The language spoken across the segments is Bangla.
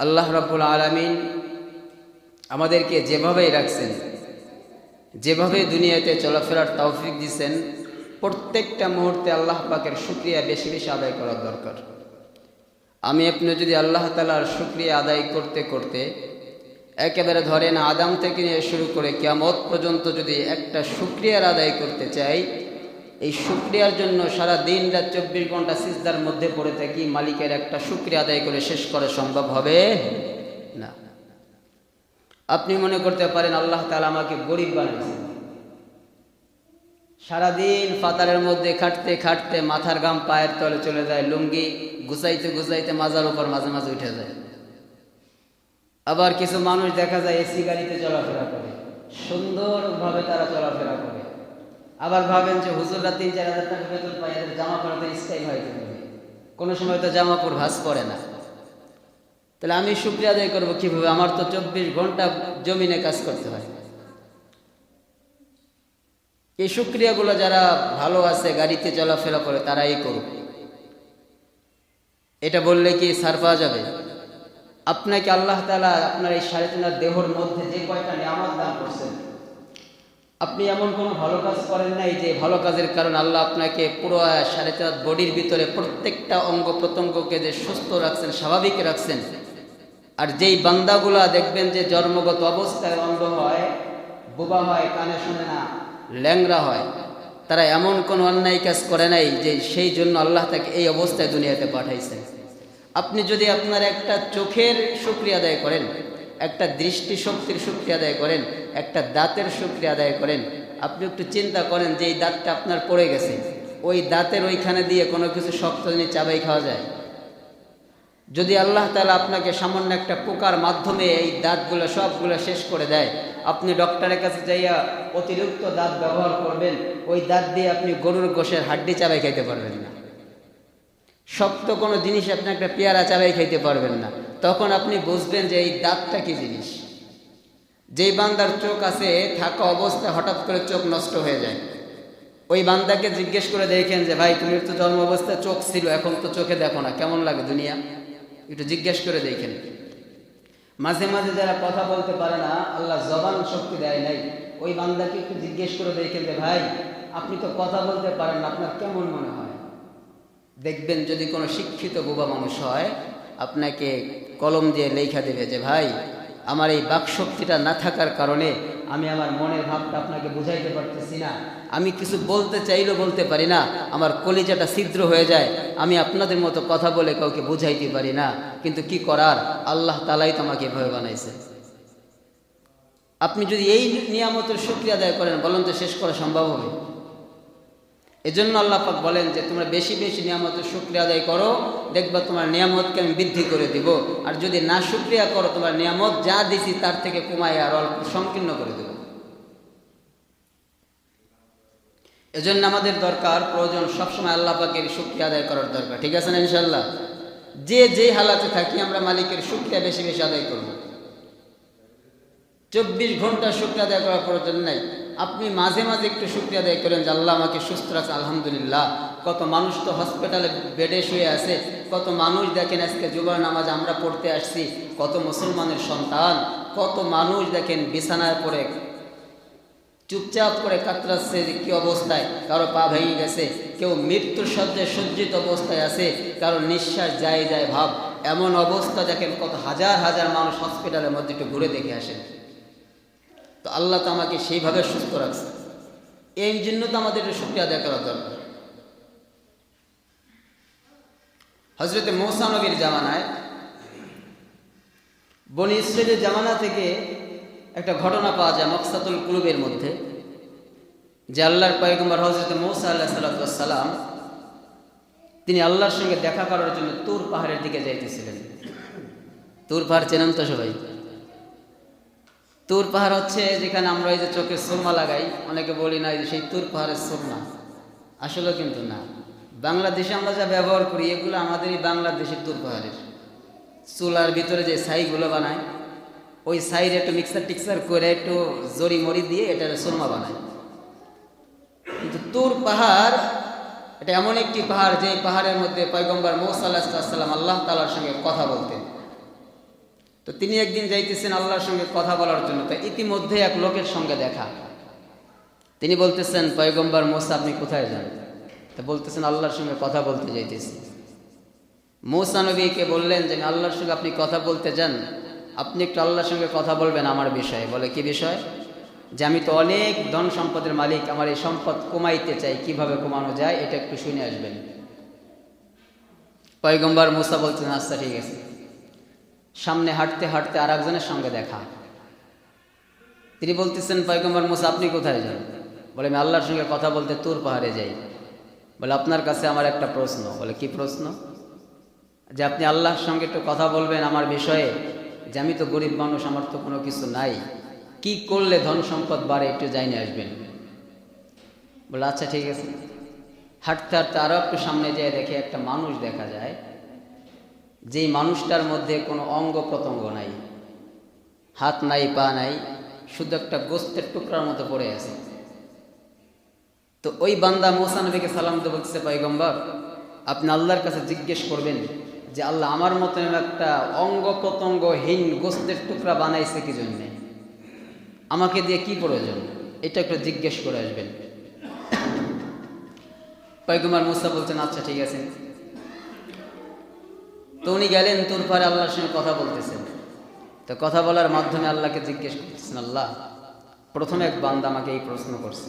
আল্লাহ রাব্বুল আলামিন আমাদেরকে যেভাবেই রাখছেন, যেভাবে দুনিয়াতে চলাফেরার তৌফিক দিছেন, প্রত্যেকটা মুহূর্তে আল্লাহ পাকের শুক্রিয়া বেশি বেশি আদায় করার দরকার। আমি আপনি যদি আল্লাহ তালার শুক্রিয়া আদায় করতে করতে একেবারে ধরেন আদাম থেকে নিয়ে শুরু করে কিয়ামত পর্যন্ত যদি একটা শুক্রিয়ার আদায় করতে চাই এই শুক্রিয়ার জন্য সারা দিন রাত চব্বিশ ঘণ্টা সিজদার মধ্যে পড়ে থাকি, মালিকের একটা শুক্রিয়া আদায় করে শেষ করা সম্ভব হবে? না। আপনি মনে করতে পারেন আল্লাহ তালা আমাকে গরিব বানিয়েছেন সারাদিন ফাতারের মধ্যে খাটতে খাটতে মাথার গাম পায়ের তলে চলে যায়, লুঙ্গি গুছাইতে গুছাইতে মাজার উপর মাঝে মাঝে উঠে যায়। আবার কিছু মানুষ দেখা যায় এসি গাড়িতে চলাফেরা করে, সুন্দরভাবে তারা চলাফেরা করে। আবার ভাবেন যে হুজুররা তিন চার হাজার টাকা বেতন পায়, এদের জামা পড়াতে স্টাইল হয় কোনো সময় তো জামা পর ভাস পড়ে না। তাহলে আমি শুক্রিয়া আদায় করব কীভাবে? আমার তো চব্বিশ ঘণ্টা জমিনে কাজ করতে হয়। এই শুক্রিয়াগুলো যারা ভালো আছে, গাড়িতে চলাফেরা করে, তারাই করুক। এটা বললে কি সার পাওয়া যাবে? আপনাকে আল্লাহ তালা আপনার এই সাড়ে তিনার দেহর মধ্যে যে কয়টা নিয়ামত দান করছেন আপনি এমন কোনো ভালো কাজ করেন নাই যে ভালো কাজের কারণে আল্লাহ আপনাকে পুরো সাড়ে চার বডির ভিতরে প্রত্যেকটা অঙ্গ প্রত্যঙ্গকে যে সুস্থ রাখছেন, স্বাভাবিক রাখছেন। আর যেই বান্দাগুলা দেখবেন যে জন্মগত অবস্থায় অন্ধ হয়, বোবা হয়, কানে শুনে না ল্যাংরা হয়, তারা এমন কোনো অন্যায় কাজ করে নাই যে সেই জন্য আল্লাহ তাকে এই অবস্থায় দুনিয়াতে পাঠাইছেন। আপনি যদি আপনার একটা চোখের শুক্রিয়া আদায় করেন একটা দৃষ্টি শক্তির শুক্রিয়া আদায় করেন, একটা দাঁতের শুক্রিয়া আদায় করেন। আপনি একটু চিন্তা করেন যে এই দাঁতটা আপনার পড়ে গেছে। ওই দাঁতের ওইখানে দিয়ে কোনো কিছু শক্ত জিনিস চাবাই খাওয়া যায়? যদি আল্লাহ তালা আপনাকে সামান্য একটা পোকার মাধ্যমে এই দাঁতগুলো সবগুলো শেষ করে দেয়, আপনি ডক্টরের কাছে যাইয়া অতিরিক্ত দাঁত ব্যবহার করবেন, ওই দাঁত দিয়ে আপনি গরুর গোশের হাড্ডি চাবাই খাইতে পারবেন না। শক্ত কোনো জিনিস আপনি একটা পেয়ারা চাবাই খাইতে পারবেন না। তখন আপনি বুঝবেন যে এই দাঁতটা কি জিনিস। যেই বান্দার চোখ আছে, থাকা অবস্থায় হঠাৎ করে চোখ নষ্ট হয়ে যায়। ওই বান্দাকে জিজ্ঞেস করে দেখেন যে, ভাই, তুমি তো জন্ম অবস্থায় চোখ ছিল, এখন তো চোখে দেখো না, কেমন লাগে দুনিয়া? একটু জিজ্ঞেস করে দেখেন। মাঝে মাঝে যারা কথা বলতে পারে না, আল্লাহ জবান শক্তি দেয় নাই। ওই বান্দাকে একটু জিজ্ঞেস করে দেখেন যে, ভাই, আপনি তো কথা বলতে পারেন না, আপনার কেমন মনে হয়? দেখবেন যদি কোনো শিক্ষিত বোবা মানুষ হয় আপনাকে কলম দিয়ে লেখা দেবে যে, ভাই, আমার এই বাকশক্তিটা না থাকার কারণে আমি আমার মনের ভাবটা আপনাকে বুঝাইতে পারতেছি না। আমি কিছু বলতে চাইলেও বলতে পারি না। আমার কলিজাটা ছিদ্র হয়ে যায়। আমি আপনাদের মতো কথা বলে কাউকে বুঝাইতে পারি না। কিন্তু কি করার? আল্লাহ তালাই তো আমাকে ভয় বানাইছে। আপনি যদি এই নিয়ামতের শুক্রিয়া আদায় করেন, বলেন তো শেষ করা সম্ভব হবে? এজন্য আল্লাহ পাক বলেন যে, তোমরা বেশি বেশি নিয়ামতের শুক্রিয়া আদায় করো, দেখবা তোমার নিয়ামতকে আমি বৃদ্ধি করে দিব। আর যদি না শুক্রিয়া করো, তোমার নিয়ামত যা দিছি তার থেকে কমাই আর অল্প সংকীর্ণ করে দেব। এজন্য আমাদের দরকার, প্রয়োজন সবসময় আল্লাহ পাকের শুক্রিয়া আদায় করার দরকার। ঠিক আছে না ইনশাল্লাহ যে যে হালাতে থাকি, আমরা মালিকের শুক্রিয়া বেশি বেশি আদায় করব। চব্বিশ ঘণ্টা শুক্রিয়া আদায় করার প্রয়োজন নাই। আপনি মাঝে মাঝে একটু শুক্রিয়া আদায় করেন যে আল্লাহ আমাকে সুস্থ রাখছে, আলহামদুলিল্লাহ। কত মানুষ তো হসপিটালে বেডে শুয়ে আছে, কত মানুষ দেখেন আজকে জুবার নামাজ আমরা পড়তে আসছি, কত মুসলমানের সন্তান, কত মানুষ দেখেন বিছানায় পড়ে, চুপচাপ করে কাতরাচ্ছে যে কী অবস্থায়, কারও পা ভেঙে গেছে, কেউ মৃত্যুর সজ্জায় সজ্জিত অবস্থায় আছে, কারও নিঃশ্বাস যায় যায় ভাব। এমন অবস্থা দেখেন কত হাজার হাজার মানুষ হসপিটালের মধ্যে একটু ঘুরে দেখে আসেন। তো আল্লাহ তো আমাকে সেইভাবে সুস্থ রাখছে। এই জন্য তো আমাদের শুক্রিয়া আদায় করা দরকার। হজরতে মৌসানবীর জামানায় বনি ইসরায়েলের জামানা থেকে একটা ঘটনা পাওয়া যায় মকসাতুল কুলুবের মধ্যে, যে আল্লাহর পয়গম্বর হজরত মৌসা আল্লাহ সাল্লাম তিনি আল্লাহর সঙ্গে দেখা করার জন্য তুর পাহাড়ের দিকে যাইতেছিলেন। তুর পাহাড় চেনেন তো সবাই? তুর পাহাড় হচ্ছে যেখানে আমরা এই যে চোখে সুরমা লাগাই। অনেকে বলি না যে সেই তুর পাহাড়ের সুরমা। আসলে কিন্তু না। বাংলাদেশে আমরা যা ব্যবহার করি, এগুলো আমাদেরই বাংলাদেশের তুর পাহাড়ের। চুলার ভিতরে যে ছাইগুলো বানায়, ওই সাইড একটু মিক্সার টিক্সার করে একটু জড়ি মরি দিয়ে এটা সুরমা বানায়। কিন্তু তুর পাহাড়, এটা এমন একটি পাহাড় যে পাহাড়ের মধ্যে পয়গম্বর মৌসা আল্লাহ সাল্লাম আল্লাহ তালার সঙ্গে কথা বলতেন। তো তিনি একদিন যাইতেছেন আল্লাহর সঙ্গে কথা বলার জন্য। তো ইতিমধ্যে এক লোকের সঙ্গে দেখা। তিনি বলতেছেন, পয়গম্বর মোসা, আপনি কোথায় যান? তা বলতেছেন, আল্লাহর সঙ্গে কথা বলতে যাইতেছি। মৌসা নবীকে বললেন যে আল্লাহর সঙ্গে আপনি কথা বলতে যান। আপনি একটু আল্লাহর সঙ্গে কথা বলবেন আমার বিষয়ে। বলে, কি বিষয়? যে, আমি তো অনেক ধন সম্পদের মালিক, আমার এই সম্পদ কমাইতে চাই। কীভাবে কমানো যায়, এটা একটু শুনে আসবেন। পয়গম্বর মুসা বলছেন আচ্ছা ঠিক আছে। সামনে হাঁটতে হাঁটতে আর একজনের সঙ্গে দেখা। তিনি বলতেছেন, পয়গম্বর মুসা, আপনি কোথায় যান? বলে, আমি আল্লাহর সঙ্গে কথা বলতে তোর পাহাড়ে যাই। বলে, আপনার কাছে আমার একটা প্রশ্ন। বলে, কি প্রশ্ন? যে, আপনি আল্লাহর সঙ্গে একটু কথা বলবেন আমার বিষয়ে, যে, আমি তো গরিব মানুষ, আমার তো কোনো কিছু নাই। কি করলে ধন সম্পদ বাড়ে, একটু জানিয়ে আসবেন? বলে আচ্ছা ঠিক আছে। হাঁটতে হাঁটতে আরও একটু সামনে যেয়ে দেখে একটা মানুষ দেখা যায়। যেই মানুষটার মধ্যে কোনো অঙ্গ প্রত্যঙ্গ নাই, হাত নাই, পা নাই, শুধু একটা গোস্তের টুকরার মতো পড়ে আছে। তো ওই বান্দা মৌসা নবীকে সালাম তো বলতেছে, পয়গম্বর, আপনি আল্লাহর কাছে জিজ্ঞেস করবেন যে আল্লাহ আমার মতন একটা অঙ্গ প্রত্যঙ্গহীন গোস্তের টুকরা বানাইছে কি জন্যে? আমাকে দিয়ে কি প্রয়োজন? এটা একটু জিজ্ঞেস করে আসবেন। পয়গম্বর মুসা বলছেন আচ্ছা ঠিক আছে। তো উনি গেলেন তোর পরে আল্লাহর সঙ্গে কথা বলতেছেন। তো কথা বলার মাধ্যমে আল্লাহকে জিজ্ঞেস করতেছেন, আল্লাহ, প্রথম এক বান্দা আমাকে এই প্রশ্ন করছে।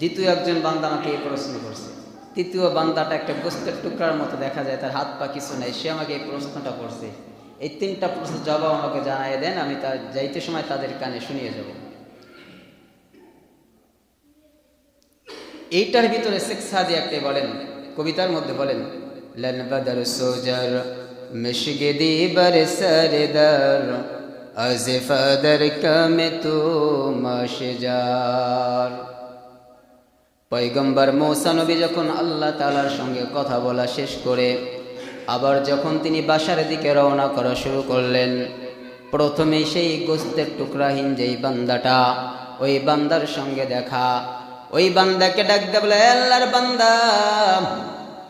দ্বিতীয় একজন বান্দা আমাকে এই প্রশ্ন করছে। তৃতীয় বান্দাটা একটা গোস্তের টুকরার মতো দেখা যায়, তার হাত পা কিছু নেই, সে আমাকে এই প্রশ্নটা করছে। এই তিনটা প্রশ্ন জবাব আমাকে জানাই দেন, আমি তার যাইতে সময় তাদের কানে শুনিয়ে যাব। এইটার ভিতরে শেখ সাদি একটা বলেন, কবিতার মধ্যে বলেন, লেন বাদার সোজার مشگدی بر سردر از فدر کم تو مشجار পয়গম্বর মৌসা নবী যখন আল্লাহ তালার সঙ্গে কথা বলা শেষ করে আবার যখন তিনি বাসার দিকে রওনা করা শুরু করলেন প্রথমে সেই গোস্তের টুকরাহীন যেই বান্দাটা ওই বান্দার সঙ্গে দেখা ওই বান্দাকে ডাকতে বলে আল্লাহর বান্দা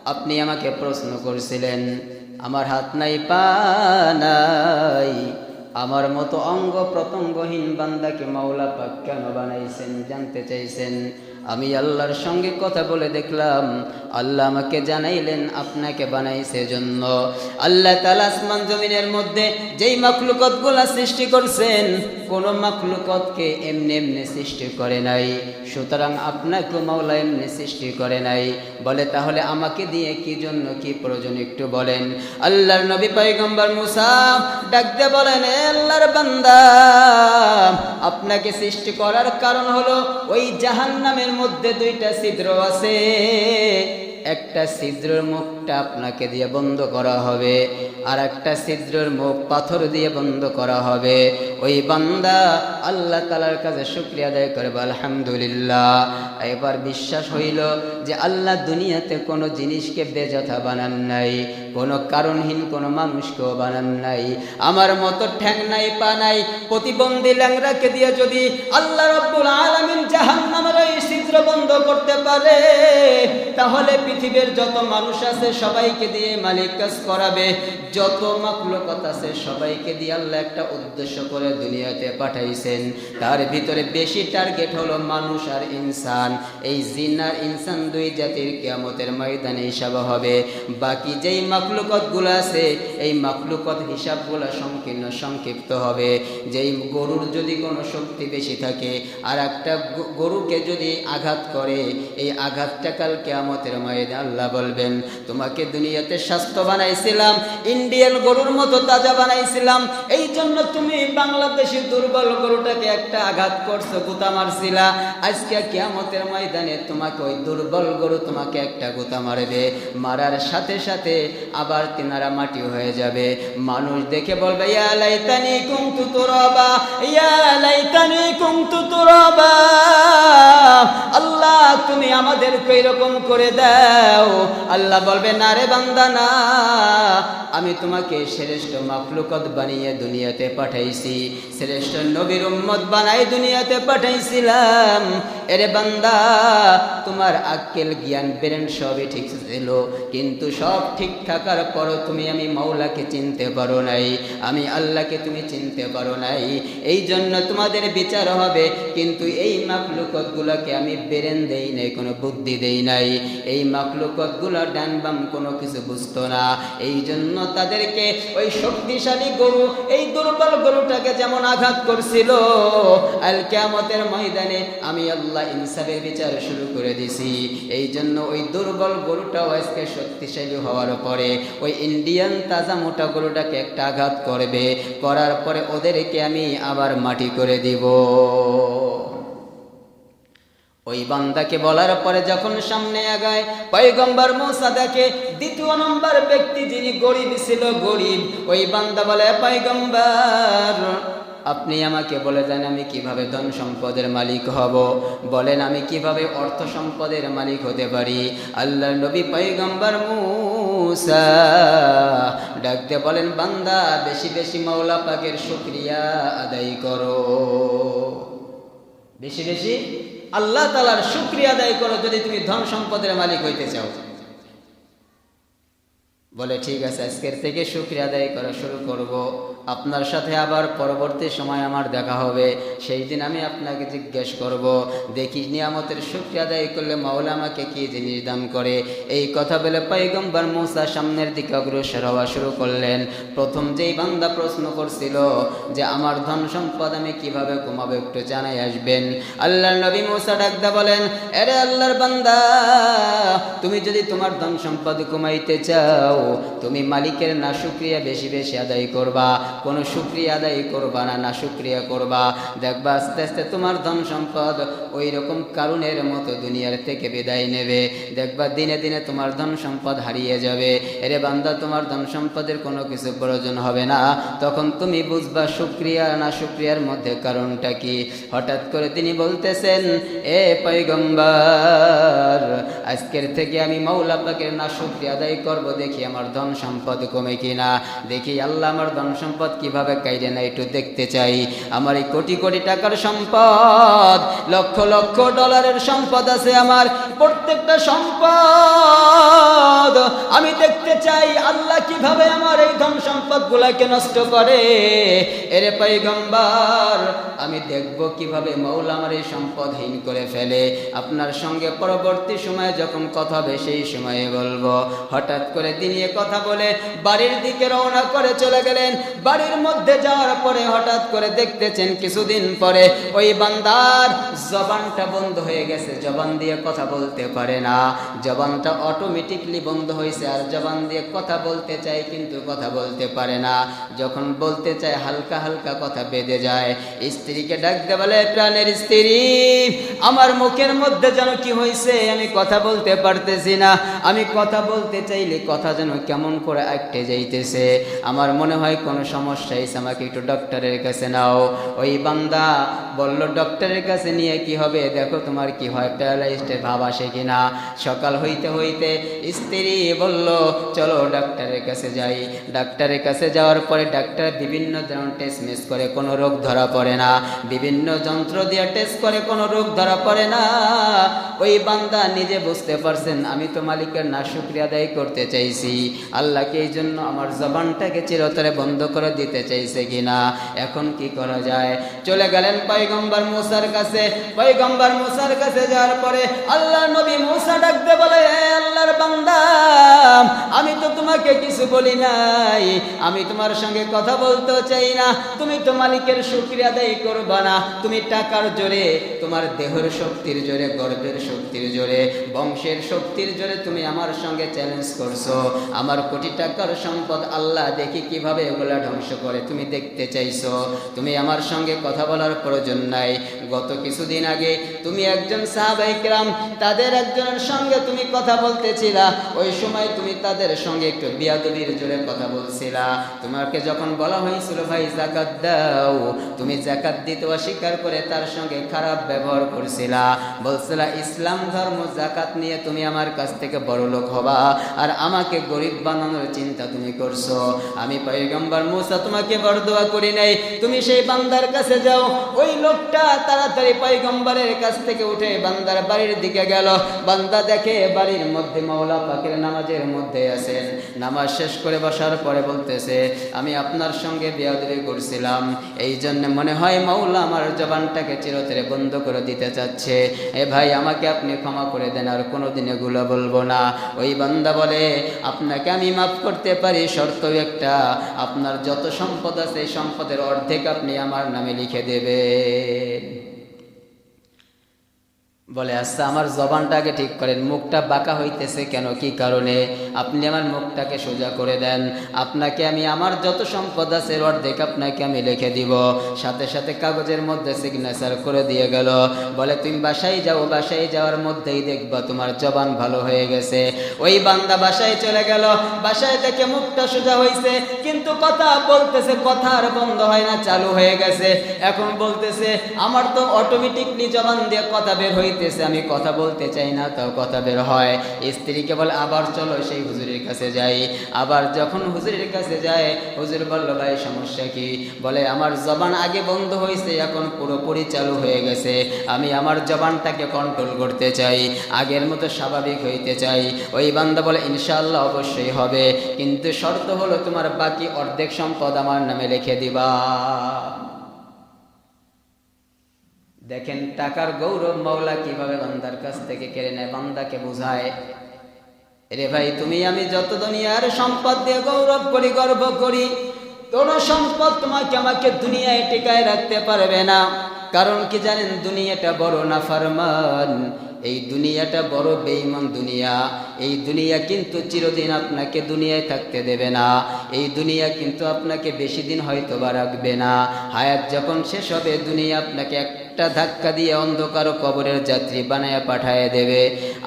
আপনি আমাকে প্রশ্ন করছিলেন আমার হাত নাই, পা নাই। আমার মতো অঙ্গ প্রত্যঙ্গহীন বান্দাকে মাওলা পাক কেন বানাইছেন, জানতে চাইছেন? আমি আল্লাহর সঙ্গে কথা বলে দেখলাম। আল্লাহ আমাকে জানাইলেন, আপনাকে বানাইছে জন্য আল্লাহ তালা আসমান জমিনের মধ্যে যেই মাখলুকতগুলা সৃষ্টি করছেন, কোন মাখলুকতকে এমনি এমনি সৃষ্টি করে নাই। সুতরাং আপনাকে মাওলা এমনি সৃষ্টি করে নাই। বলে, তাহলে আমাকে দিয়ে কি জন্য, কি প্রয়োজন একটু বলেন। আল্লাহর নবী পয়গম্বর মুসা ডাকতে বলেন, "এ আল্লাহর বান্দা, আপনাকে সৃষ্টি করার কারণ হলো ওই জাহান্নামের মধ্যে দুইটা ছিদ্র আছে। একটা ছিদ্রের মুখটা আপনাকে দিয়ে বন্ধ করা হবে। আর একটা ছিদ্রের মুখ পাথর দিয়ে বন্ধ করা হবে। ওই বান্দা আল্লাহ তালার কাছে শুক্রিয়া আদায় করে আলহামদুলিল্লাহ। এবার বিশ্বাস হইল যে আল্লাহ দুনিয়াতে কোনো জিনিসকে বেযথা বানান নাই, কোনো কারণহীন কোনো মানুষকেও বানান নাই। আমার মতো ঠ্যাং নাই, পা নাই, প্রতিবন্ধী ল্যাংরাকে দিয়ে যদি আল্লাহ রব্বুল আলমিন জাহান্নামের ওই ছিদ্র বন্ধ করতে পারে, তাহলে পৃথিবীর যত মানুষ আছে সবাইকে দিয়ে মালিক কাজ করাবে। যত মাকলুকত আছে সবাইকে দিয়ে আল্লাহ একটা উদ্দেশ্য করে দুনিয়াতে পাঠাইছেন। তার ভিতরে বেশি টার্গেট হলো মানুষ আর ইনসান। এই জিন আর ইনসান দুই জাতির কিয়ামতের ময়দানে হিসাব হবে। বাকি যেই মাকলুকতগুলো আছে, এই মাকলুকত হিসাবগুলো সংকীর্ণ সংক্ষিপ্ত হবে। যেই গরুর যদি কোনো শক্তি বেশি থাকে আর একটা গরুকে যদি আঘাত করে, এই আঘাতটা কাল কেয়ামতের ময়দানে আল্লাহ বলবেন তোমাকে দুনিয়াতে স্বাস্থ্য বানাইছিলাম, ইন্ডিয়ান গরুর মতো তাজা বানাইছিলাম এই জন্য তুমি বাংলাদেশি দুর্বল গরুটাকে একটা আঘাত করছ, গুতা মারছিলা। আজকে কিয়ামতের ময়দানে তোমাকে ওই দুর্বল গরু তোমাকে একটা গুতা মারবে। মারার সাথে সাথে আবার তিনারা মাটি হয়ে যাবে। মানুষ দেখে বলবে, ইয়া লাইতানি কুনতু তুরাবা, ইয়া লাইতানি কুনতু তুরাবা, আল্লাহ তুমি আমাদেরকে এরকম করে দাও। আল্লাহ বলবে না রে বান্দা আমি তোমাকে শ্রেষ্ঠ মাফলুকত বানিয়ে দুনিয়াতে পাঠাইছি। শ্রেষ্ঠ নবীর উম্মত বানাই দুনিয়াতে পাঠাইছিলাম। এরে বান্দা, তোমার আক্কেল জ্ঞান ব্রেন সবই ঠিক ছিল, কিন্তু সব ঠিক থাকার পরও তুমি আমি মাওলাকে চিনতে পারো নাই। আমি আল্লাহকে তুমি চিনতে পারো নাই। এই জন্য তোমাদের বিচার হবে, কিন্তু এই মাকলুকতগুলোকে আমি বেরেন দেই নাই, কোনো বুদ্ধি দেই নাই। এই মাকলুকতগুলো ডান বাম কোনো কিছু বুঝতো না। এই জন্য তাদেরকে ওই শক্তিশালী গরু, এই দুর্বল গরুটাকে যেমন আঘাত করছিল, আল কেয়ামতের ময়দানে আমি আল্লাহ ইনসাফের বিচার শুরু করে দিছি। এই জন্য ওই দুর্বল গরুটাও আজকে শক্তিশালী হওয়ার পরে ওই ইন্ডিয়ান তাজা মোটা গরুটাকে একটা আঘাত করবে, করার পরে ওদেরকে আমি আবার মাটি করে দিব। ওই বান্দাকে বলার পরে যখন সামনে আগায়, পয়গম্বর মৌসা দেখে দ্বিতীয় নম্বর ব্যক্তি যিনি গরিব ছিল, গরিব। ওই বান্দা বলে পয়গম্বর, আপনি আমাকে বলে দেন আমি কীভাবে ধন সম্পদের মালিক হব? বলেন, আমি কীভাবে অর্থ সম্পদের মালিক হতে পারি? আল্লাহ নবী পয়গম্বর মুসা ডাকতে বলেন, বান্দা, বেশি বেশি মাওলা পাকের শুক্রিয়া আদায় করো। বেশি বেশি আল্লাহ তালার শুক্রিয়া আদায় করো যদি তুমি ধন সম্পদের মালিক হইতে চাও। বলে, ঠিক আছে, আজকের থেকে শুক্রিয়া আদায় করা শুরু করব। আপনার সাথে আবার পরবর্তী সময় আমার দেখা হবে। সেই দিন আমি আপনাকে জিজ্ঞেস করব, দেখি নিয়ামতের শুক্রিয়া আদায় করলে মাওলা আমাকে কি জিনিস দান করে? এই কথা বলে পাইগম্বর মৌসা সামনের দিকে অগ্রসর হওয়া শুরু করলেন। প্রথম যেই বান্দা প্রশ্ন করছিল যে, আমার ধন সম্পদ আমি কীভাবে কমাবো একটু জানাই আসবেন? আল্লাহর নবী মৌসা ডাকদা বলেন, এরে আল্লাহর বান্দা, তুমি যদি তোমার ধন সম্পদ কমাইতে চাও, তুমি মালিকের না শুক্রিয়া বেশি বেশি আদায় করবা। কোনো শুক্রিয়া আদায় করবা না না শুক্রিয়া করবা। দেখবা আস্তে আস্তে তোমার ধন সম্পদ ওই রকম কারণের মতো দুনিয়ার থেকে বিদায় নেবে। দেখবা দিনে দিনে তোমার ধন সম্পদ হারিয়ে যাবে। এরে বান্দা, তোমার ধন সম্পদের কোনো কিছু প্রয়োজন হবে না। তখন তুমি বুঝবা শুক্রিয়া না শুক্রিয়ার মধ্যে কারণটা কি। হঠাৎ করে তিনি বলতেছেন, এ পৈগম্বার আজকের থেকে আমি মৌলা পাকের না শুক্রিয়া আদায় করব, দেখি আমার ধন সম্পদ কমে কিনা। দেখি আল্লাহ আমার ধন সম্পদ কীভাবে কাইরে না একটু দেখতে চাই? আমার এই কোটি কোটি টাকার সম্পদ, লক্ষ লক্ষ ডলারের সম্পদ আছে আমার। প্রত্যেকটা সম্পদ আমি দেখতে চাই, আল্লাহ কীভাবে আমার এই ধন সম্পদ গুলাকে নষ্ট করে? এরে পৈগম্বার আমি দেখব কীভাবে মৌলা আমার এই সম্পদহীন করে ফেলে। আপনার সঙ্গে পরবর্তী সময়ে যখন কথা হবে, সেই সময়ে বলব। হঠাৎ করে তিনি কথা বলে বাড়ির দিকে রওনা করে চলে গেলেন। বাড়ির মধ্যে যাওয়ার পরে হঠাৎ করে দেখতেছেন কিছুদিন পরে ওই বান্দার জবানটা বন্ধ হয়ে গেছে। জবান দিয়ে কথা বলতে পারে না। জবানটা অটোমেটিকলি বন্ধ হয়েছে আর জবান দিয়ে কথা বলতে চায় কিন্তু কথা বলতে পারে না। যখন বলতে চায়, হালকা হালকা কথা বেঁধে যায়। স্ত্রীকে ডাকতে বলে প্রাণের স্ত্রী, আমার মুখের মধ্যে যেন কি হয়েছে? আমি কথা বলতে পারতেছি না। আমি কথা বলতে চাইলে কথা যেন কেমন করে আটকে যাইতেছে। আমার মনে হয় কোনো সমস্যা আমাকে একটু ডক্টরের কাছে নাও। ওই বান্দা বলল ডক্টরের কাছে নিয়ে কি হবে? দেখো তোমার কি হয় প্যারালাইজডের ভাব আসে কিনা? সকাল হইতে হইতে স্ত্রী বলল, চলো ডাক্তারের কাছে যাই। ডাক্তারের কাছে যাওয়ার পরে ডাক্তার বিভিন্ন ধরনের টেস্ট মিস করে, কোনো রোগ ধরা পড়ে না। বিভিন্ন যন্ত্র দিয়ে টেস্ট করে, কোনো রোগ ধরা পড়ে না। ওই বান্দা নিজে বুঝতে পারছেন, আমি তো মালিকের না শুক্রিয়া আদায় করতে চাইছি। আল্লাহকে এই জন্য আমার জবানটাকে চিরতরে বন্ধ করে দিতে চাইছে কিনা? এখন কি করা যায়? চলে গেলেন পয়গম্বর মুসার কাছে। পয়গম্বর মুসার কাছে যাওয়ার পরে আল্লাহ নবী মুসা ডাকতে বলে আল্লাহর বান্দা, আমি তো তোমাকে কিছু বলি নাই। আমি তোমার সঙ্গে কথা বলতে চাই না। তুমি তো মালিকের শুক্রিয়া আদায় করবা না। তুমি টাকার জোরে, তোমার দেহের শক্তির জোরে গর্বের শক্তির জোরে, বংশের শক্তির জোরে তুমি আমার সঙ্গে চ্যালেঞ্জ করছ। আমার কোটি টাকার সম্পদ আল্লাহ দেখি কীভাবে এগুলা ধ্বংস করে। তুমি দেখতে চাইছো, তুমি আমার সঙ্গে কথা বলার প্রয়োজন নাই। গত কিছুদিন আগে তুমি একজন সাহাবাইকরাম তাদের একজনের সঙ্গে তুমি কথা বলতেছিলা। ওই সময় তুমি তাদের সঙ্গে একটু বিয়াদবির জোরে কথা বলছিলা। তোমাকে যখন বলা হয়েছিল, ভাই জাকাত দাও। তুমি জাকাত দিতে অস্বীকার করে তার সঙ্গে খারাপ ব্যবহার করছিলা। বলছিলা, ইসলাম ধর্ম জাকাত নিয়ে তুমি আমার কাছ থেকে বড় লোক হবা, আর আমাকে গরিব বানানোর চিন্তা তুমি করছ। আমি পয়গম্বর মুসা তোমাকে বরদোয়া করি নাই। তুমি সেই বান্দার কাছে যাও। ওই লোকটা তাড়াতাড়ি পয়গম্বরের কাছ থেকে উঠে বান্দার বাড়ির দিকে গেল। বান্দা দেখে বাড়ির মধ্যে মাওলা পাকের নামাজের মধ্যে আছেন। নামাজ শেষ করে বসার পরে বলতেছে, আমি আপনার সঙ্গে বিয়াদবি করছিলাম। এই জন্য মনে হয় মাওলা আমার জবানটাকে চিরতরে বন্ধ করে দিতে চাচ্ছে। এ ভাই, আমাকে আপনি ক্ষমা করে দেন, আর কোনো কোনোদিন এগুলো বলব না। ওই বান্দা বলে, আপনাকে আমি মাফ করতে পারি, শর্ত একটা। আপনার যত সম্পদ আছে সম্পদের অর্ধেক আপনি আমার নামে লিখে দেবেন। বলে আচ্ছা আমার জবানটাকে ঠিক করেন। মুখটা বাঁকা হইতেছে কেন? কি কারণে? আপনি আমার মুখটাকে সোজা করে দেন। আপনাকে আমি, আমার যত সম্পদ আছে অর্ধেক আপনাকে আমি লিখে দিব। সাথে সাথে কাগজের মধ্যে সিগনেচার করে দিয়ে গেল। বলে, তুমি বাসায় যাও, বাসায় যাওয়ার মধ্যেই দেখবা তোমার জবান ভালো হয়ে গেছে। ওই বান্দা বাসায় চলে গেল। বাসায় থেকে মুখটা সোজা হয়েছে কিন্তু কথা বলতেছে, কথা আর বন্ধ হয় না, চালু হয়ে গেছে। এখন বলতেছে, আমার তো অটোমেটিকলি জবান দিয়ে কথা বের হইতেছে, আমি কথা বলতে চাই না, তাও কথা বের হয়। স্ত্রীকে বলে আবার চলো সেই হুজুরের কাছে যাই। আবার যখন হুজুরের কাছে যায়, হুজুর বলল, ভাই, সমস্যা কি? বলে, আমার জবান আগে বন্ধ হয়েছে এখন পুরোপুরি চালু হয়ে গেছে। আমি আমার জবানটাকে কন্ট্রোল করতে চাই, আগের মতো স্বাভাবিক হইতে চাই। ওই বান্দা বলে ইনশাল্লাহ অবশ্যই হবে। কিন্তু শর্ত হলো, তোমার বাকি অর্ধেক সম্পদ আমার নামে লিখে দিবা। দেখেন, টাকার গৌরব মাওলা কীভাবে বান্দার কাছ থেকে কেড়ে নেয়, বান্দাকে বোঝায়। রে ভাই, তুমি আমি যত দুনিয়ার সম্পদ দিয়ে গৌরব করি, গর্ব করি, কোন সম্পদ তোমাকে আমাকে দুনিয়ায় টিকায় রাখতে পারবে না। কারণ কি জানেন, দুনিয়াটা বড় না ফারমান এই দুনিয়াটা বড় বেইমান দুনিয়া। এই দুনিয়া কিন্তু চিরদিন আপনাকে দুনিয়ায় থাকতে দেবে না। এই দুনিয়া কিন্তু আপনাকে বেশি দিন হয়তো বা রাখবে না। হায়াত যখন শেষ হবে, দুনিয়া আপনাকে একটা ধাক্কা দিয়ে অন্ধকার কবরের যাত্রী বানায় পাঠায় দেবে।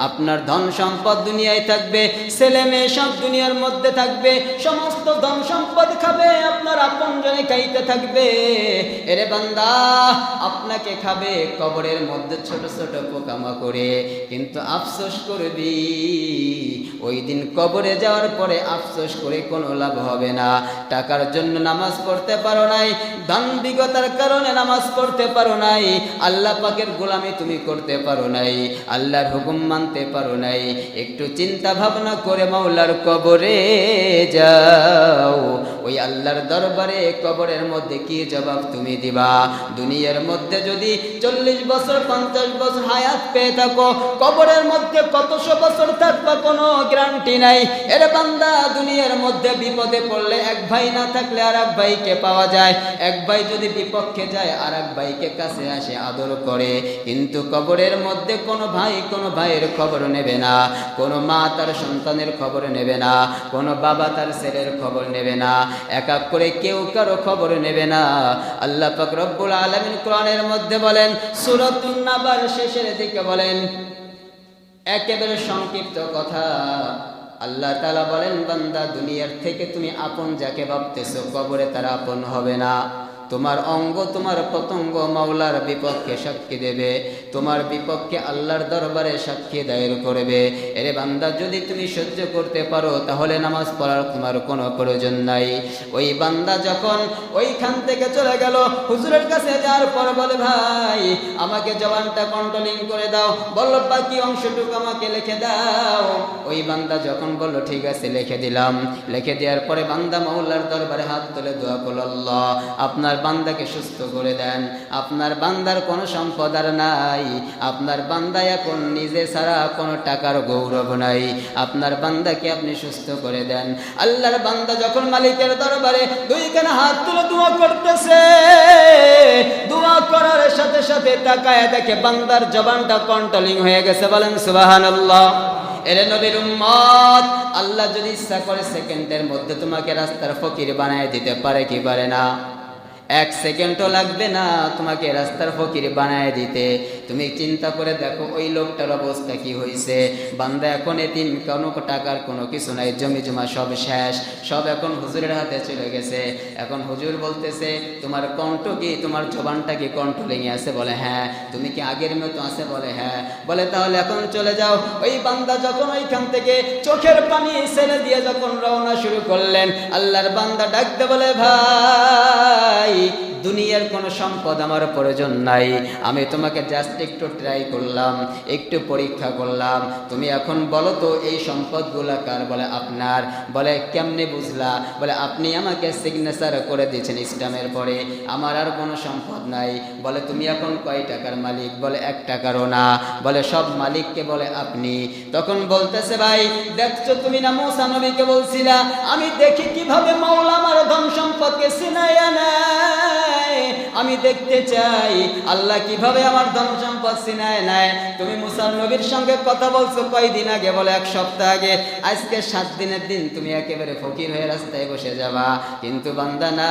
আপনার ধন সম্পদ দুনিয়ায় থাকবে, ছেলে মেয়ে সব দুনিয়ার মধ্যে থাকবে, সমস্ত ধন সম্পদ খাবে, আপনার আপন জনে খাইতে থাকবে। এরে বান্দা, আপনাকে খাবে কবরের মধ্যে ছোট ছোট পোকামা করে কিন্তু আফসোস করবি, ওই দিন কবরে যাওয়ার পরে আফসোস করে কোনো লাভ হবে না। টাকার জন্য নামাজ পড়তে পারো নাই, দাম্ভিকতার কারণে নামাজ পড়তে পারো নাই আল্লাহ পাকের গোলামি তুমি করতে পারো নাই, আল্লাহর হুকুম মানতে পারো নাই। একটু চিন্তা ভাবনা করে মাওলার কবরে যাও। ওই আল্লাহর দরবারে কবরের মধ্যে কি জবাব তুমি দিবা? দুনিয়ার মধ্যে যদি চল্লিশ বছর, পঞ্চাশ বছর হায়াত পেয়ে থাকো, কবরের মধ্যে কতশো বছর থাকবা কোনো গ্যারান্টি নাই। এর বান্দা, দুনিয়ার মধ্যে বিপদে পড়লে এক ভাই না থাকলে আর এক ভাইকে পাওয়া যায়। এক ভাই যদি বিপক্ষে যায় আর এক ভাইকে কাছে আসে। আদর করে। কিন্তু কবরের মধ্যে কোনো ভাই কোনো ভাইয়ের খবর নেবে না। কোনো মা তার সন্তানের খবর নেবে না। কোনো বাবা তার ছেলের খবর নেবে না। এক এক করে কেউ কারও খবর নেবে না। আল্লাহ পাক রব্বুল আলামিন কোরআনের মধ্যে বলেন, সূরাতুন নাবার শেষের দিকে বলেন, একেবারে সংক্ষিপ্ত কথা। আল্লাহ তালা বলেন, বান্দা দুনিয়ার থেকে তুমি আপন যাকে ভাবতেছো কবরে তারা আপন হবে না। তোমার অঙ্গ, তোমার পতঙ্গ মাওলার বিপক্ষে সাক্ষী দেবে। তোমার বিপক্ষে আল্লাহর দরবারে সাক্ষী দায়ের করবে। এরে বান্দা, যদি তুমি সহ্য করতে পারো, তাহলে নামাজ পড়ার তোমার কোনো প্রয়োজন নাই। ওই বান্দা যখন ওইখান থেকে চলে গেল, হুজুরের কাছে যাওয়ার পর বলে, ভাই, আমাকে জবানটা কন্ট্রোলিং করে দাও। বলল, বাকি অংশটুকু আমাকে লিখে দাও। ওই বান্দা যখন বলল, ঠিক আছে, লিখে দিলাম। লিখে দেওয়ার পরে বান্দা মাওলার দরবারে হাত তুলে দোয়া করল, আল্লাহ, আপনার বান্দাকে সুস্থ করে দেন। আপনার বান্দার কোনো সম্পদ আর নাই। আপনার বান্দা এখন নিজে ছাড়া কোনো টাকার গৌরব নাই। আপনার বান্দাকে আপনি সুস্থ করে দেন। আল্লাহর বান্দা যখন মালিকের দরবারে দুইখানে হাত তুলে দোয়া করতেছে, দোয়া করার সাথে সাথে তাকায় দেখে বান্দার জবানটা কন্ট্রোলিং হয়ে গেছে। বলেন, সুবহানাল্লাহ। এরে নবীর উম্মত, আল্লাহ যদি ইচ্ছা করে সেকেন্ডের মধ্যে তোমাকে রাস্তার ফকির বানায় দিতে পারে কি পারে না? এক সেকেন্ডও লাগবে না তোমাকে রাস্তার ফকির বানায় দিতে। তুমি চিন্তা করে দেখো ওই লোকটার অবস্থা কি হয়েছে বান্দা এখন এতিম, কোনো টাকার কোনো কিছু নাই, জমি জমা সব শেষ। সব এখন হুজুরের হাতে চলে গেছে। এখন হুজুর বলতেছে, তোমার কণ্ঠ কি? তোমার জবানটা কি লেগে আছে? বলে হ্যাঁ। তুমি কি আগের মতো আছে? বলে হ্যাঁ। বলে, তাহলে এখন চলে যাও। ওই বান্দা যখন ওইখান থেকে চোখের পানি ছেড়ে দিয়ে যখন রওনা শুরু করলেন, আল্লাহর বান্দা ডাকতে বলে, ভাই aí. দুনিয়ার কোনো সম্পদ আমার প্রয়োজন নাই। আমি তোমাকে জাস্ট একটু ট্রাই করলাম, একটু পরীক্ষা করলাম। তুমি এখন বলো তো, এই সম্পদগুলো কার বলে আপনার? বলে, কেমনে বুঝলা? বলে, আপনি আমাকে সিগনেচার করে দিয়েছেন ইসলামের পরে। আমার আর কোনো সম্পদ নাই। বলে, তুমি এখন কয় টাকার মালিক? বলে, এক টাকারও না। বলে, সব মালিককে বলে, আপনি। তখন বলতেছে, ভাই, দেখছ তুমি না মৌসা নবীকে বলছিলা? আমি দেখি কীভাবে মাওলা আমার ধন সম্পদকে সিনাইয়া নেয়। আমি দেখতে চাই। আল্লাহ কীভাবে আমার ধন সম্পদ সিনায় নেয়? তুমি মুসার নবীর সঙ্গে কথা বলছো কয়দিন আগে? বলে এক সপ্তাহ আগে। আজকে সাত দিনের দিন তুমি একেবারে ফকির হয়ে রাস্তায় বসে যাবা। কিন্তু বান্দা, না,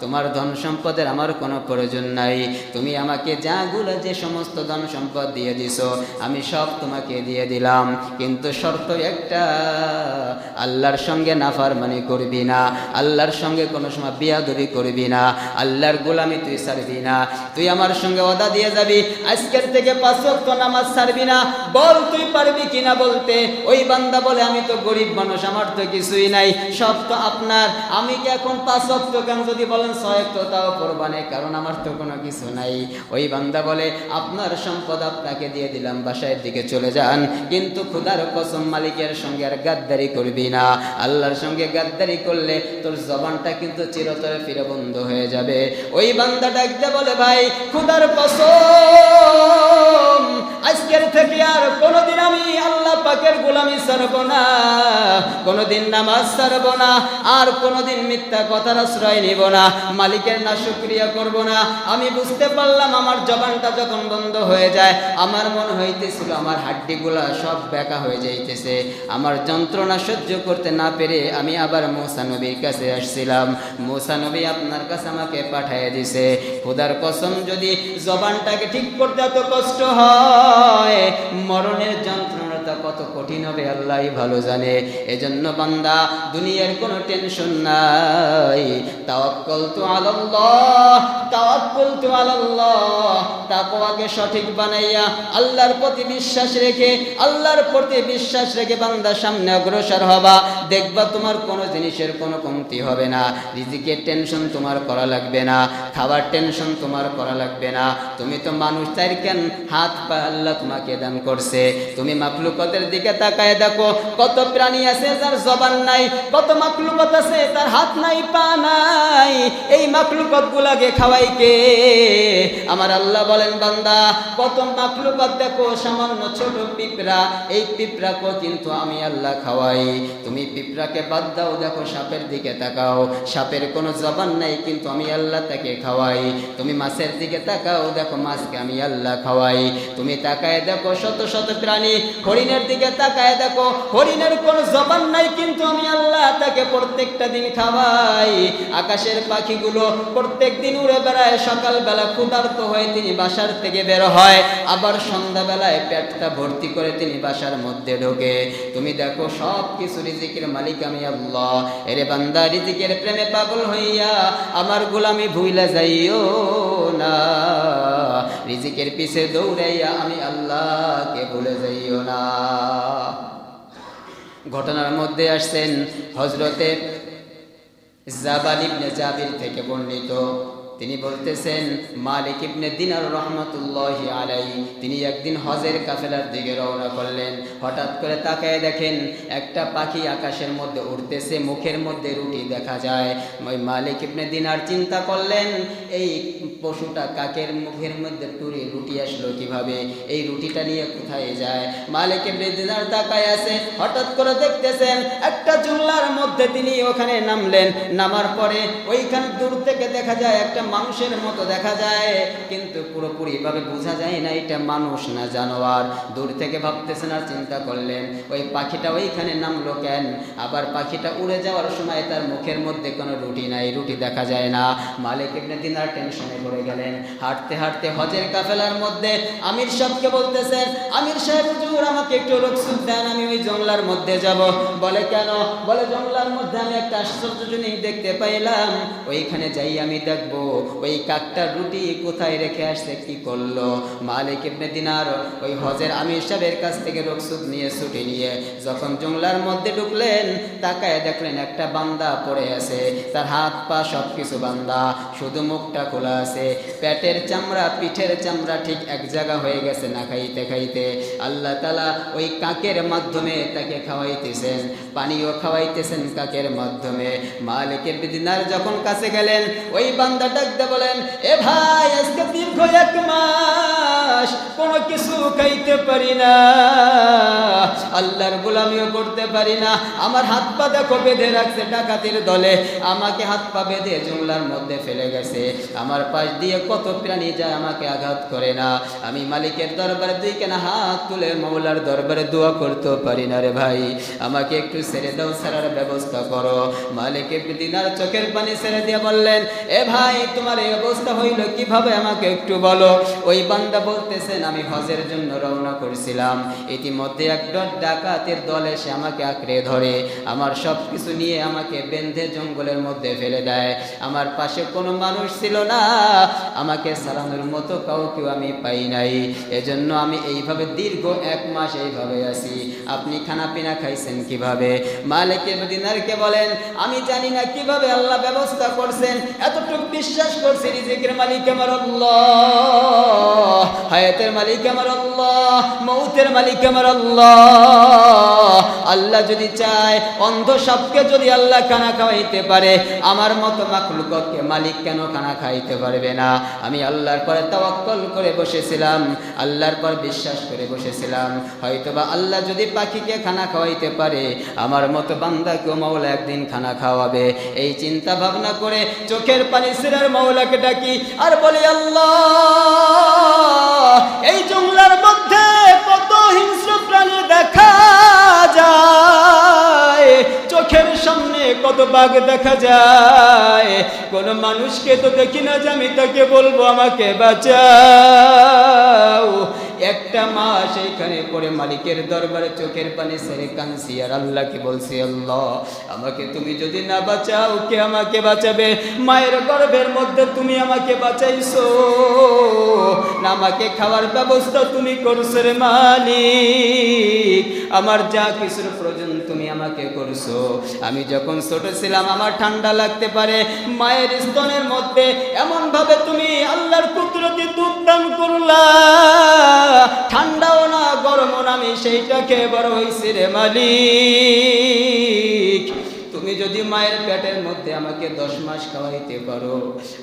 তোমার ধন সম্পদের আমার কোনো প্রয়োজন নাই। তুমি আমাকে যাগুলো যে সমস্ত ধন সম্পদ দিয়ে দিছো, আমি সব তোমাকে দিয়ে দিলাম। কিন্তু শর্ত একটা, আল্লাহর সঙ্গে নাফার নাফারমানি করবি না। আল্লাহর সঙ্গে কোনো সময় বিয়াদবি করবি না। আল্লাহর গোলামি তুই ছাড়বি না। তুই আমার সঙ্গে ওদা দিয়ে যাবি, আজকের থেকে পাঁচ ওয়াক্ত নামাজ ছাড়বি না। বল তুই পারবি কিনা বলতে, ওই বান্দা বলে, আমি তো গরিব মানুষ, আমার তো কিছুই নাই, সব তো আপনার। আমি কি এখন পাঁচ ওয়াক্ত কেন যদি বলেন, ছয় ওয়াক্ত তাও কোরবানে, কারণ আমার তো কোনো কিছু নাই। ওই বান্দা বলে, আপনার সম্পদ আপনাকে দিয়ে দিলাম, বাসায় দিকে চলে যান, কিন্তু খুদার কসম মালিকের সঙ্গে আর গাদ্দারি করবি না। আল্লাহর সঙ্গে গাদ্দারি করলে তোর জবানটা কিন্তু চিরতরে ফিরে বন্ধ হয়ে যাবে। ওই বান্দা ডাকতে বলে ভাই খুদার কসম আজকের থেকে আর কোনোদিন আমি আল্লাহ পাকের গোলামি ছাড়বো না, কোনোদিন নামাজ ছাড়বো না, আর কোনোদিন মিথ্যা কথার আশ্রয় নিব না, মালিকের না শুক্রিয়া করব না। আমি বুঝতে পারলাম আমার জবানটা যখন বন্ধ হয়ে যায়, আমার মনে হইতেছিল, আমার হাড্ডিগুলা সব বেকা হয়ে যাইতেছে। আমার যন্ত্রণা সহ্য করতে না পেরে আমি আবার মৌসা নবীর কাছে আসছিলাম। মৌসা নবী আপনার কাছে আমাকে পাঠিয়ে দিছে, খোদার কসম যদি জবানটাকে ঠিক করতে এত কষ্ট হয় মরণের যন্ত্রণাটা কত কঠিন হবে আল্লাহ ভালো জানে। এজন্য বান্দা, দুনিয়ার কোনো টেনশন নাই। তাওয়াক্কল তো আল্লাহ তাওয়াক্কল তো আল্লাহ তাকওয়াকে সঠিক বানাইয়া আল্লাহর প্রতি বিশ্বাস রেখে, আল্লাহর প্রতি বিশ্বাস রেখে বান্দা সামনে অগ্রসর হবা। দেখবা তোমার কোনো জিনিসের কোনো কমতি হবে না। রিজিকের টেনশন তোমার করা লাগবে না। খাবার টেনশন তোমার করা লাগবে না। তুমি তো মানুষ তাই কেন হাত পা আল্লাহ তোমাকে দান করছে? তুমি মাকলুকতের দিকে তাকায় দেখো, কত প্রাণী আছে যার জবান নাই, কত মাকলুকত আছে তার হাত নাই, পা নাই। এই মাকলুকত গুলাকে খাওয়াই কে? আমার আল্লাহ বলেন, বান্দা, কত মাকলুকত দেখো, সামান্য ছোট পিঁপড়া, এই পিঁপড়াকে কিন্তু আমি আল্লাহ খাওয়াই। তুমি পিঁপড়াকে বাদ দাও, দেখো সাপের দিকে তাকাও। সাপের কোনো জবান নাই, কিন্তু আমি আল্লাহ তাকে খাওয়াই। তুমি মাছের দিকে তাকাও, দেখো মাছকে আমি আল্লাহ খাওয়াই। তুমি তাকায় দেখো শত শত প্রাণী হরিণের দিকে তাকায় দেখো, হরিণের কোনো জবান নাই, কিন্তু আমি আল্লাহ তাকে প্রত্যেকটা দিন খাওয়াই। আকাশের পাখিগুলো প্রত্যেক দিন উড়ে বেড়ায়, সকালবেলা ক্ষুধার্ত হয়ে তিনি বাসার থেকে বের হয়, আবার সন্ধ্যাবেলায় পেটটা ভর্তি করে তিনি বাসার মধ্যে ঢোকে। তুমি দেখো সব কিছু রিজিকের মালিক আমি আল্লাহ। এরে বান্দা, রিজিকের প্রেমে পাগল হইয়া আমার গোলামি ভুইলা যাইও না। রিজিকের পিছে দৌড়াইয়া আমি আল্লাহকে ভুলে যাইও না। ঘটনার মধ্যে আসছেন হজরতে জাবাল ইবনে জাবির থেকে বর্ণিত। তিনি বলতেছেন, মালিক ইবনে দিনার রহমতুল্লাহ আলাই তিনি একদিন হজের কাফেলার দিকে রওনা করলেন। হঠাৎ করে তাকায় দেখেন, একটা পাখি আকাশের মধ্যে উঠতেছে মুখের মধ্যে রুটি দেখা যায়। ওই মালিক ইবনে দিনার চিন্তা করলেন, এই পশুটা কাকের মুখের মধ্যে টুরি রুটি আসলো কীভাবে? এই রুটিটা নিয়ে কোথায় যায়? মালিক ইবনে দিনার তাকায় আছে, হঠাৎ করে দেখতেছেন, একটা জুল্লার মধ্যে তিনি ওখানে নামলেন। নামার পরে ওইখান দূর থেকে দেখা যায়, একটা মানুষের মতো দেখা যায়, কিন্তু পুরোপুরি ভাবে বোঝা যায় না এটা মানুষ না জানোয়ার। দূর থেকে ভাবতেছেন আর চিন্তা করলেন, ওই পাখিটা ওইখানে নামলো কেন? আবার পাখিটা উড়ে যাওয়ার সময় তার মুখের মধ্যে কোনো রুটি নাই, রুটি দেখা যায় না। মালিক ইবনে দিনার টেনশনে পড়ে গেলেন। হাঁটতে হাঁটতে হজের কাফেলার মধ্যে আমির সাহেবকে বলতেছেন, আমির সাহেব, হুজুর, আমাকে একটু রকসুদ দেন, আমি ওই জঙ্গলার মধ্যে যাব। বলে, কেন? বলে জঙ্গলার মধ্যে আমি একটা আশ্চর্য জিনিস দেখতে পাইলাম। ওইখানে যাই, আমি দেখব। ওই কাকটা রুটি কোথায় রেখে আসছে, কি করল? মালিক ইবনে দিনার ওই হজের আমির সাহেবের কাছ থেকে রকসুদ নিয়ে ছুটি নিয়ে যখন জঙ্গলার মধ্যে ঢুকলেন, তাকায় দেখলেন একটা বান্দা পড়ে আছে। তার হাত পা সব কিছু বান্দা, শুধু মুখটা খোলা আছে। পেটের চামড়া, পিঠের চামড়া ঠিক এক জায়গা হয়ে গেছে না খাইতে খাইতে। আল্লাহ তালা ওই কাকের মাধ্যমে তাকে খাওয়াইতেছেন। পানিও খাওয়াইতেছেন কাকের মাধ্যমে। মালিকের দিনার যখন কাছে গেলেন, ওই বান্দা ডাকতে বলেন, এ ভাই, আজকে দীর্ঘ এক মাস কোনো কিছু খাইতে পারি না। আল্লাহর গোলামিও করতে পারি না। আমার হাত পা দেখো বেঁধে রাখছে ডাকাতির দলে। আমাকে হাত পা বেঁধে জংলার মধ্যে ফেলে গেছে। আমার পাশ দিয়ে কত প্রাণী যায় আমাকে আঘাত করে না। আমি মালিকের দরবারে দুই কেনা হাত তুলে মৌলার দরবারে দোয়া করতে পারি না রে ভাই। আমাকে একটু ছেড়ে দাও, ছাড়ার ব্যবস্থা করো। মালিকের দিনার চোখের পানি ছেড়ে দিয়ে বললেন, এ ভাই, তোমার এই অবস্থা হইল কীভাবে আমাকে একটু বলো? ওই বান্দা বলতেছেন, আমি হজের জন্য রওনা করছিলাম। ইতিমধ্যে একজন ডাকাতের দল এসে আমাকে আঁকড়ে ধরে। আমার সব কিছু নিয়ে আমাকে বেঁধে জঙ্গলের মধ্যে ফেলে দেয়। আমার পাশে কোনো মানুষ ছিল না। আমাকে সারানোর মতো কাউকেও আমি পাই নাই। এজন্য আমি এইভাবে দীর্ঘ এক মাস এইভাবে আছি। আপনি খানা পিনা খাইছেন কীভাবে? মালিকের দিনারকে বলেন, আমি জানি না কীভাবে আল্লাহ ব্যবস্থা করছেন। এতটুকু বিশ্বাস করছি রিজিকের মালিক আমার আল্লাহ। হায়াতের মালিক আমার আল্লাহ। মৌতের মালিক আমার আল্লাহ। আল্লাহ যদি চায়, অন্ধ সাপকে যদি আল্লাহ খানা খাওয়াইতে পারে, আমার মতো মাকলুককে মালিক কেন খানা খাইতে পারবে না? আমি আল্লাহর পরে তাওয়াক্কল করে বসেছিলাম, আল্লাহর পর বিশ্বাস করে বসেছিলাম। হয়তোবা আল্লাহ যদি পাখিকে খানা খাওয়াইতে পারে আমার মতো বান্দাকেও মাওলা একদিন খানা খাওয়াবে। এই চিন্তা ভাবনা করে চোখের পানি সিরার মাওলাকে ডাকি আর বলি, আল্লাহ, এই জঙ্গলার মধ্যে কত হিংস্র প্রাণী দেখা যায়। চোখের সামনে কত বাঘ দেখা যায়। কোন মানুষকে তো দেখি না যে আমি তাকে বলব আমাকে বাঁচাও। একটা মাস এইখানে পরে মালিকের দরবারে চোখের পানি সেরে কানছি আর আল্লাহকে বলছি, আল্লাহ, আমাকে তুমি যদি না বাঁচাও, কে আমাকে বাঁচাবে? মায়ের গর্ভের মধ্যে তুমি আমাকে বাঁচাইছো। না, আমাকে খাওয়ার ব্যবস্থা তুমি করছ রে মালিক। আমার যা কিছুর প্রয়োজন তুমি আমাকে করছ। আমি যখন ছোট ছিলাম, আমার ঠান্ডা লাগতে পারে। মায়ের স্তনের মধ্যে এমন ভাবে তুমি আল্লাহর কুদরতি দুধ দান করলা। ঠান্ডাও না গরমও না আমি সেইটাকে বড় হয়েছি রে মালিক। তুমি যদি মায়ের পেটের মধ্যে আমাকে দশ মাস খাওয়াইতে পারো,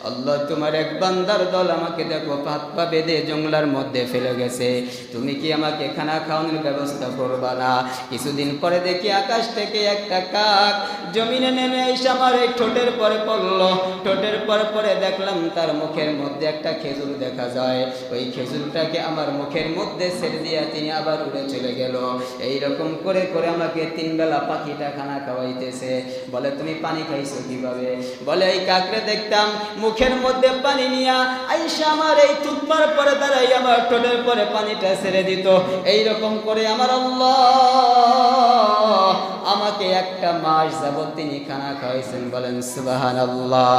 আল্লাহ তোমার এক বান্দার দল আমাকে দেখো হাত পা বেঁধে জঙ্গলার মধ্যে ফেলে গেছে। তুমি কি আমাকে খানা খাওয়ানোর ব্যবস্থা করবা না? কিছুদিন পরে দেখি আকাশ থেকে একটা কাক জমিনে নেমে এসে আমার এই ঠোঁটের পরে পড়ল। ঠোঁটের পরে পরে দেখলাম তার মুখের মধ্যে একটা খেজুর দেখা যায়। ওই খেজুরটাকে আমার মুখের মধ্যে ছেড়ে দিয়ে তিনি আবার উড়ে চলে গেল। এই রকম করে করে আমাকে তিন বেলা পাখিটা খানা খাওয়াইতেছে। বলে, তুমি পানি খাইছো কীভাবে? বলে, এই কাকড়ে দেখতাম মুখের মধ্যে পানি নিয়া আইসা আমার এই তুকমার পরে দাঁড়াই আমার টোলের পরে পানিটা ছেড়ে দিত। এইরকম করে আমার আমাকে একটা মাস যাবত তিনি খানা খাওয়াইছেন বলেন সুবাহান আল্লাহ